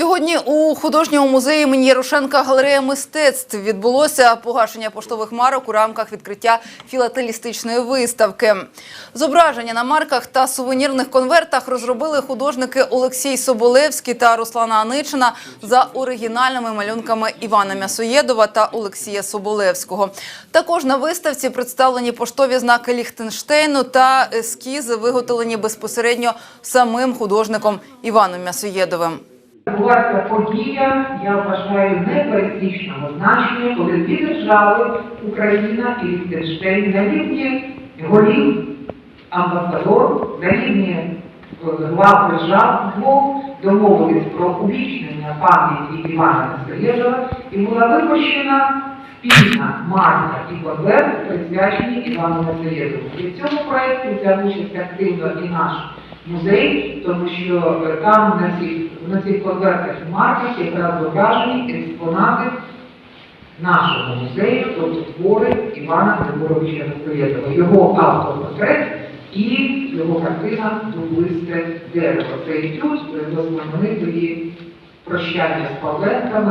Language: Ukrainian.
Сьогодні у художньому музеї імені Ярошенка галерея мистецтв відбулося погашення поштових марок у рамках відкриття філателістичної виставки. Зображення на марках та сувенірних конвертах розробили художники Олексій Соболевський та Руслана Аничина за оригінальними малюнками Івана М'ясоєдова та Олексія Соболевського. Також на виставці представлені поштові знаки Ліхтенштейну та ескізи, виготовлені безпосередньо самим художником Іваном М'ясоєдовим. Відбулася подія, я вважаю, непересічного значення, коли дві держави, Україна і Ліхтенштейн, на рівні голів амбасадор, на рівні е, глав держав двох домовились про увічнення пам'яті Івана Мосоєжова і була випущена спільна марка і конверт, присвячені Івану Мосоєжову. І в цьому проєкті взяв участь активно і наш музей, тому що е, там на цих, на цих конвертах і марках якраз зображені експонати нашого музею, тобто твори Івана Григоровича Достоєвського, його автопортрет і його картина Дублисте дерево. Це етюд до знаменитої прощання з Павленками.